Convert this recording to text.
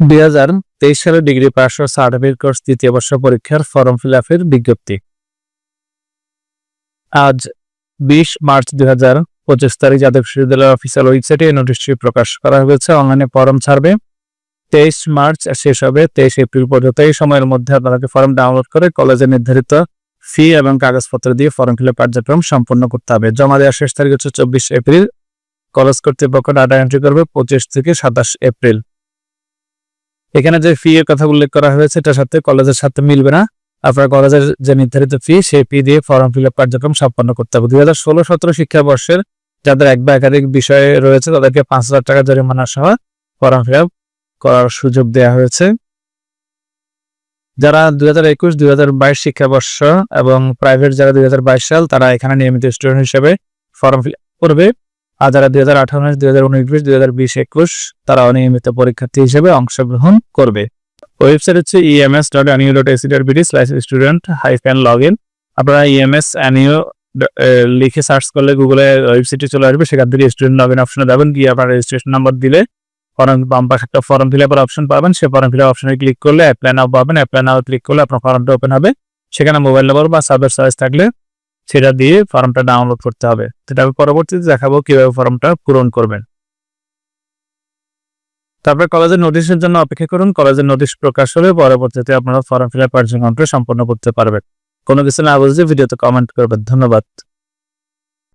দুই হাজার তেইশ সালে ডিগ্রি পাস ও সার্টিফিকেট কোর্স দ্বিতীয় বর্ষ পরীক্ষার ফর্ম ফিল আপের বিজ্ঞপ্তি। আজ বিশ মার্চ দুই হাজার পঁচিশ তারিখ জাতীয় বিশ্ববিদ্যালয়ের অফিসিয়াল ওয়েবসাইটে এই নোটিশটি প্রকাশ করা হয়েছে। অনলাইনে ফর্ম ছাড়বে। তেইশ মার্চ শেষ হবে। তেইশ এপ্রিল পর্যন্ত এই সময়ের মধ্যে আপনাদেরকে ফর্ম ডাউনলোড করে কলেজে নির্ধারিত ফি এবং কাগজপত্র দিয়ে ফর্ম ফিল কার্যক্রম সম্পন্ন করতে হবে। জমা দেওয়ার শেষ তারিখ হচ্ছে চব্বিশ এপ্রিল। কলেজ কর্তৃপক্ষ ডাটা এন্ট্রি করবে পঁচিশ থেকে সাতাশ এপ্রিল। এখানে যে ফি এর কথা উল্লেখ করা হয়েছে, এটার সাথে কলেজের সাথে মিলবে না। আপনার কলেজের যে নির্ধারিত ফি সেই ফি দিয়ে ফর্ম ফিল কার্যক্রম সম্পন্ন করতে হবে। দুই হাজার ষোলো, সতেরো শিক্ষাবর্ষের যাদের এক বা একাধিক বিষয়ে রয়েছে, তাদেরকে পাঁচ হাজার টাকা জরিমানা সহ ফর্ম ফিল করার সুযোগ দেওয়া হয়েছে। যারা দুই হাজার একুশ, দুই হাজার বাইশ শিক্ষাবর্ষ এবং প্রাইভেট যারা দুই হাজার বাইশ সাল, তারা এখানে নিয়মিত স্টুডেন্ট হিসেবে ফর্ম ফিল করবে। আর যারা দুই হাজার আঠারো, দুই হাজার উনিশ, দুই হাজার বিশ, একুশ, তারা অনিয়মিত পরীক্ষার্থী হিসেবে অংশগ্রহণ করবে। ওয়েবসাইট হচ্ছে E EMS dot NU dot AC dot BD slash student hyphen log in আপনারা E ইএমএস এনইউ লিখে সার্চ করলে গুগলে ওয়েবসাইটে চলে আসবে, সেখান থেকে স্টুডেন্ট লগ ইন অপশনে যাবেন, গিয়ে আপনার রেজিস্ট্রেশন নাম্বার দিলে ফর্ম বাম পাশে একটা ফর্ম ফিল আপের অপশন পাবেন সেই ফর্ম ফিল আপ অপশনে ক্লিক করলে অ্যাপ্লাই নাও পাবেন অ্যাপ্লাই নাও ক্লিক করলে আপনার ফর্মটা ওপেন হবে। সেখানে মোবাইল নম্বর বা সার্ভার সার্চ থাকলে সেটা দিয়ে ফর্মটা ডাউনলোড করতে হবে। সেটা আমি পরবর্তীতে দেখাবো কীভাবে ফর্মটা পূরণ করবেন। তারপরে কলেজের নোটিশের জন্য অপেক্ষা করুন। কলেজের নোটিশ প্রকাশ হলে পরবর্তীতে আপনারা ফর্ম ফিল আপ কার্যক্রমটা সম্পন্ন করতে পারবেন। কোনো কিছু না বুঝলে ভিডিওতে কমেন্ট করবেন। ধন্যবাদ।